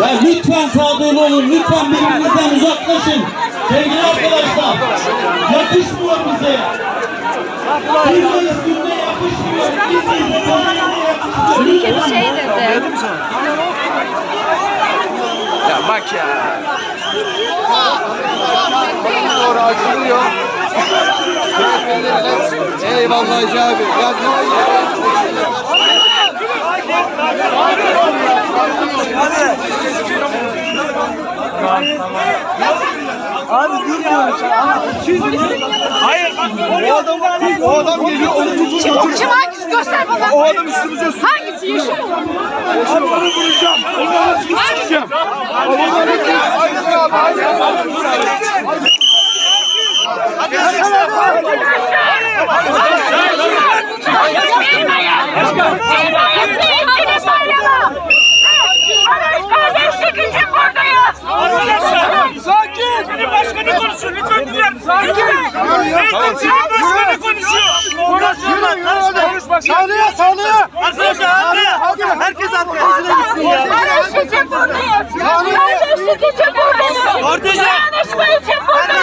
Ya lütfen sağduyulu olun. Lütfen birbirinizden uzaklaşın. Sevgili arkadaşlar. Yakışmıyor bize. Bir üstünde yakışmıyor. Bizi yakışmıyor. Bir şey dedi. Ya bak ya. Doğru açılıyor. Eyvallah Hacı abi. Ya O adam, o adam geliyor onu tutun. Kim, kim hangisi göster bana. O adam üstümüze su. Hangisi yeşil mi? Abi onu vuracağım. Onu nasıl sıkacağım? Benim ayım sevgili bayrama. Barış kardeşlik için buradayız. Sakin! Senin başkanı konuşuyor. Lütfen dinler. Sakin! Tamam. Senin başkanı konuşuyor. Konuşuyorlar. Konuş bak. Sağlıya sağlıya. Arkadaşlar arkaya. Herkes arkaya gitsin ya. Barış için buradayız. Kardeşlik için buradayız. Kardeşim. Dayanışma için buradayız.